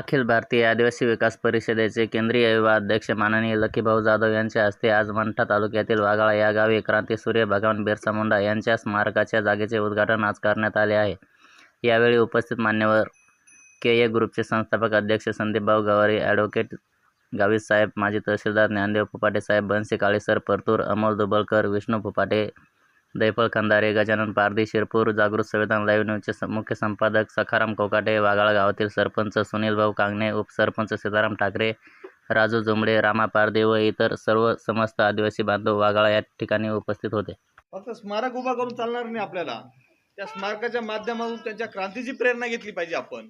अखिल भारतीय आदिवासी विकास परिषदेचे केंद्रीय युवाध्यक्ष माननीय लखीभाऊ जाधव यांच्या हस्ते आज मंठा तालुक्यातील वाघाळा या गावी क्रांतीसूर्य भगवान बिरसा मुंडा यांच्या स्मारकाच्या जागेचे उद्घाटन आज करण्यात आले आहे. यावेळी उपस्थित मान्यवर के ए ग्रुपचे संस्थापक अध्यक्ष संदीपभाऊ गवारी ॲडव्होकेट गावित साहेब माजी तहसीलदार ज्ञानदेव फुपाटे साहेब बनसे काळेसर परतूर अमोल दुबलकर विष्णू फुपाटे दैफळ खंदारे गजानन पारधी शिरपूर जागृत संविधान लाईव्ह न्यूजचे मुख्य संपादक सखाराम कोकाटे वाघाळा गावातील सरपंच सुनीलभाऊ कांगणे उपसरपंच सीताराम ठाकरे राजू जुमडे रामा पारदे व इतर सर्व समस्त आदिवासी बांधव वाघाळा या ठिकाणी उपस्थित होते. फक्त स्मारक उभा करून चालणार नाही आपल्याला. त्या स्मारकाच्या माध्यमातून त्यांच्या क्रांतीची प्रेरणा घेतली पाहिजे आपण.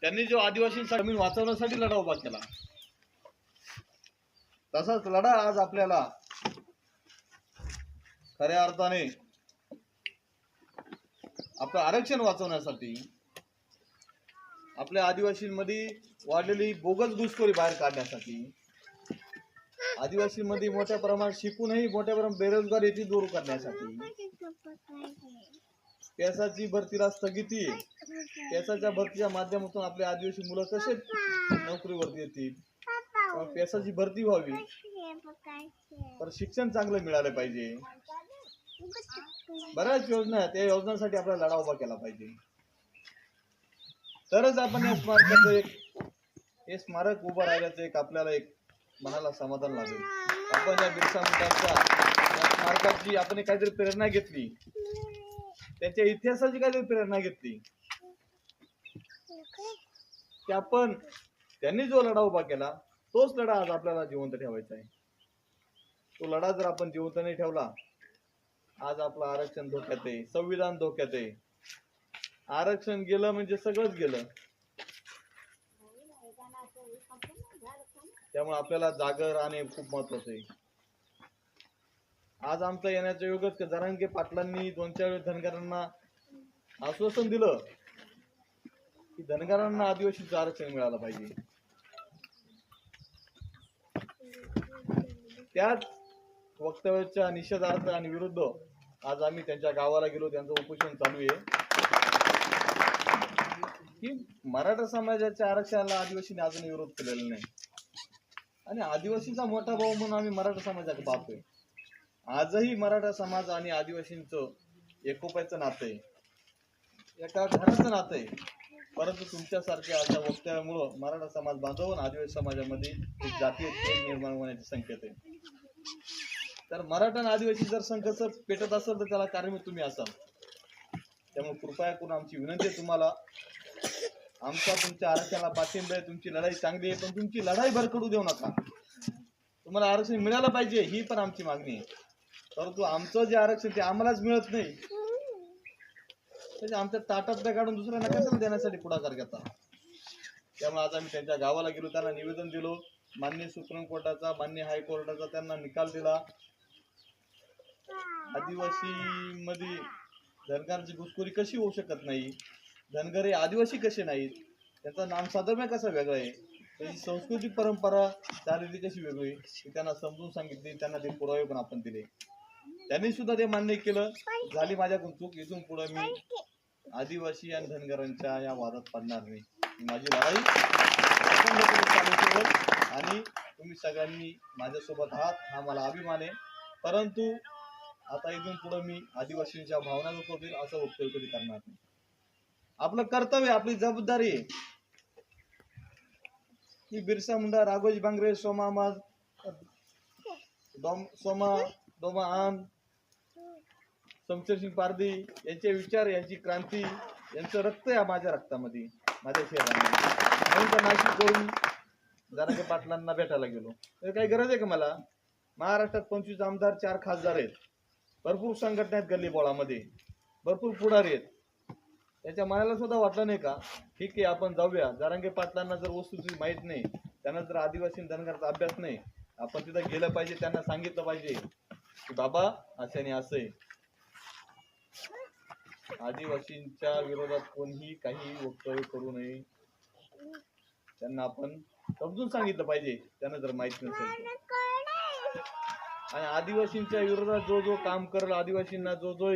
त्यांनी जो आदिवासींचा जमीन वाचवण्यासाठी लढा उभा केला. तसाच लढा आज आपल्याला खऱ्या अर्थाने आपलं आरक्षण वाचवण्यासाठी आपल्या आदिवासींमध्ये वाढलेली बोगस घुसखोरी बाहेर काढण्यासाठी आदिवासींमध्ये मोठ्या प्रमाणात शिकूनही मोठ्या प्रमाणात बेरोजगारी दूर करण्यासाठी. पेसाची भरतीला स्थगिती पेसाच्या भरतीच्या माध्यमातून आपले आदिवासी मुलं कसे नोकरीवरती येतील? पेसाची भरती व्हावी. तर शिक्षण चांगलं मिळालं पाहिजे. बऱ्याच योजना आहेत. त्या योजनांसाठी आपल्याला लढा उभा केला पाहिजे. तरच आपण या स्मारकाचं एक हे स्मारक उभं राहिल्याचं एक आपल्याला एक मनाला समाधान लागेल. आपण या बिरसा मुंडांच्या या स्मारकाची आपण काहीतरी प्रेरणा घेतली. त्यांच्या इतिहासाची काहीतरी प्रेरणा घेतली. की आपण त्यांनी जो लढा उभा केला तोच लढा आज आपल्याला जिवंत ठेवायचा आहे. तो लढा जर आपण जिवंत नाही ठेवला आज आपलं आरक्षण धोक्यात आहे संविधान धोक्यात आहे. आरक्षण गेलं म्हणजे सगळंच गेलं. त्यामुळे आपल्याला जागर राहणे खूप महत्वाचं आहे. आज आमचा येण्याच्या योगच जरांगे पाटलांनी दोन चार वेळेस धनगरांना आश्वासन दिलं की धनगरांना आदिवासीचं आरक्षण मिळालं पाहिजे. त्याच वक्तव्याच्या निषेधार्थ आणि विरुद्ध आज आम्ही त्यांच्या गावाला गेलो त्यांचं उपोषण चालू आहे. की मराठा समाजाच्या आरक्षणाला आदिवासीने अजून विरोध केलेला नाही. आणि आदिवासीचा मोठा भाऊ म्हणून आम्ही मराठा समाजात पाहतोय. आजही मराठा समाज आणि आदिवासींचं एकोप्याचं नातं आहे. एका घराचं नातं आहे. परंतु तुमच्यासारख्या अशा वक्तव्यामुळं मराठा समाज बांधव आणि आदिवासी समाजामध्ये एक जातीय निर्माण होण्याचे संकेत आहे. तर मराठा आणि आदिवासी जर संघर्ष पेटत असेल तर त्याला कारणीभूत तुम्ही असाल. त्यामुळे कृपया करून आमची विनंती आहे तुम्हाला. आमचा तुमच्या आरक्षणाला पाठिंबा आहे तुमची लढाई चांगली आहे पण तुमची लढाई भरकडू देऊ नका. तुम्हाला आरक्षण मिळालं पाहिजे ही पण आमची मागणी आहे. परंतु आमचं जे आरक्षण ते आम्हालाच मिळत नाही. त्याच्या आमच्या ताटातल्या काढून दुसऱ्यांना कसं देण्यासाठी पुढाकार घेता? त्यामुळे आज आम्ही त्यांच्या गावाला गेलो त्यांना निवेदन दिलो. मान्य सुप्रीम कोर्टाचा मान्य हायकोर्टाचा त्यांना निकाल दिला. आदिवासी मध्ये धनगरांची घुसखोरी कशी होऊ शकत नाही? धनगर हे आदिवासी कसे नाहीत? त्यांचा नाम साधर्म्य कसा वेगळा आहे? त्यांची संस्कृती परंपरा चालीरी कशी वेगळी हे त्यांना समजून सांगितली त्यांना ते पुरावे पण आपण दिले. त्यांनी सुद्धा ते मान्य केलं. झाली माझ्याकडून चूक इथून पुढे मी आदिवासी आणि धनगरांच्या या वादात पडणार नाही. माझी लढाई आणि तुम्ही सगळ्यांनी माझ्यासोबत आहात हा मला अभिमान आहे. परंतु आता इथून पुढे मी आदिवासींच्या भावना दुखवतील असं वक्तव्य कधी करणार नाही. आपलं कर्तव्य आपली जबाबदारी की बिरसा मुंडा राघोजी बांगरे सोमा अहमद डोम सोमा डोमा आन शमशेरसिंग पारदी यांचे विचार यांची क्रांती यांचं रक्त या माझ्या रक्तामध्ये माझ्या शहरामध्ये नाशिक करून जरांगे पाटलांना भेटायला गेलो. तर काही गरज आहे का मला? महाराष्ट्रात पंचवीस आमदार चार खासदार आहेत. भरपूर संघटना आहेत गल्ली बोळामध्ये भरपूर पुढारी आहेत. त्याच्या मनाला सुद्धा वाटलं नाही का? ठीक आहे आपण जाऊया. जारांगे पाटलांना जर वस्तूची माहीत नाही त्यांना जर आदिवासी धनगरचा अभ्यास नाही आपण तिथं गेलं पाहिजे त्यांना सांगितलं पाहिजे की बाबा असे असं. आहे आदिवासींच्या विरोधात कोणीही काही वक्तव्य करू नये. त्यांना आपण समजून सांगितलं पाहिजे. त्यांना जर माहीत नसेल आणि आदिवासींच्या विरोधात जो जो काम करेल आदिवासींना जो जो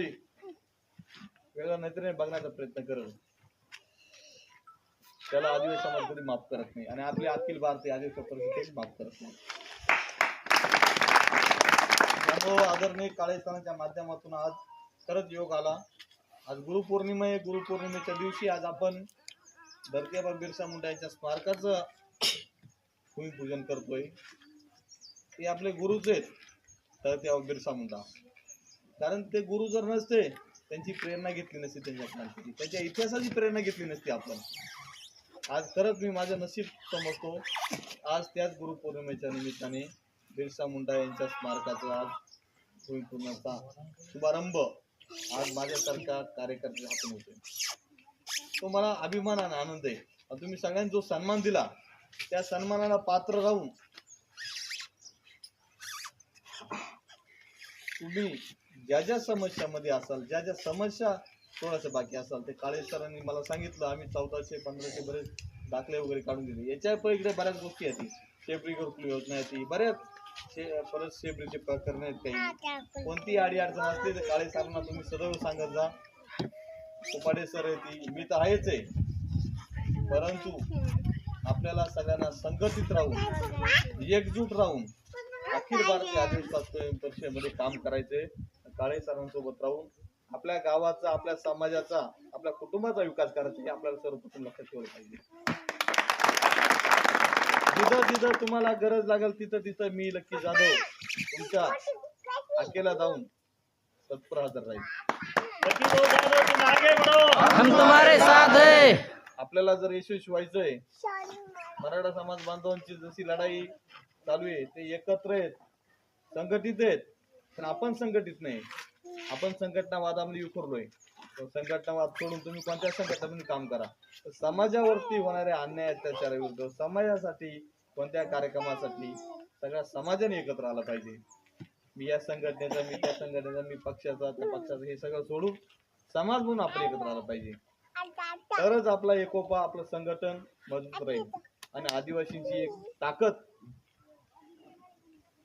वेगळा नजरेने बघण्याचा प्रयत्न करेल. त्याला आदिवासी समाज कधी माफ करत नाही. आणि आपली अखिल भारतीय आदिवासी परिषद माफ करत नाही. त्यामुळं आदरणीय काळेस्थानाच्या माध्यमातून आज खरंच योग आला. आज गुरुपौर्णिमा आहे. गुरुपौर्णिमेच्या दिवशी आज आपण धरतीबा बिरसा मुंडा यांच्या स्मारकाचं भूमिपूजन करतोय. ते आपले गुरुच आहेत. तर धरतीबा बिरसा मुंडा कारण ते गुरु जर नसते त्यांची प्रेरणा घेतली नसती त्यांच्या क्रांतीची त्यांच्या इतिहासाची प्रेरणा घेतली नसती आपण. आज खरंच मी माझं नशीब समजतो. आज त्याच गुरुपौर्णिमेच्या निमित्ताने बिरसा मुंडा यांच्या स्मारकाचा आज भूमिपूजनाचा शुभारंभ आज माझ्यासारख्या कार्यकर्त्याच्या हातून होते तो मला अभिमान आणि आनंद आहे. तुम्ही सगळ्यांनी जो सन्मान दिला त्या सन्मानाला पात्र राहून तुम्ही ज्या ज्या समस्यामध्ये असाल ज्या ज्या समस्या थोड्याशा बाकी असाल ते काळे सरांनी मला सांगितलं. आम्ही चौदाशे पंधराशे बरेच दाखले वगैरे काढून दिले. याच्या पलीकडे बऱ्याच गोष्टी आहेत. शेपरी घरकुल योजना आहे ती. बऱ्याच शे परत शेपरीचे प्रकरण आहेत काही. कोणती अडी अडचण असली तर काळे सरांना तुम्ही सदैव सांगत जा. उपाडे सर आहे ती. मी तर आहेच आहे. परंतु आपल्याला सगळ्यांना संघटित राहून एकजूट राहून अखिल भारतीय आदिवासी परिषदेमध्ये काम करायचे. काळे सरांसोबत राहून आपल्या गावाचा आपल्या समाजाचा आपल्या कुटुंबाचा विकास करायचा हे आपल्याला सर्वप्रथम लक्षात ठेवलं पाहिजे. जिथं जिथं तुम्हाला गरज लागेल तिथं तिथं मी लक्की जाधव तुमच्या अकेला जाऊन तत्पर हजर राहील हम तुम्हारे साथ है. आपल्याला जर यशस्वी व्हायचंय मराठा समाज बांधवांची जशी लढाई चालू आहे ते एकत्र आहेत संघटित आहेत पण आपण संघटित नाही. आपण संघटनावादामध्ये विखुरलोय संघटनावाद सोडून तुम्ही कोणत्या संघटनामध्ये काम करा? समाजावरती होणाऱ्या अन्याय अत्याचाराविरुद्ध समाजासाठी कोणत्या कार्यक्रमासाठी? सगळ्या समाजाने एकत्र आला पाहिजे. मी या संघटनेचा मी त्या संघटनेचा मी पक्षाचा त्या पक्षाचा हे सगळं सोडून समाज म्हणून आपण एकत्र आलं पाहिजे. तरच आपला एकोपा आपलं संघटन मजबूत राहील. आणि आदिवासींची एक ताकद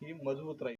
ही मजबूत राहील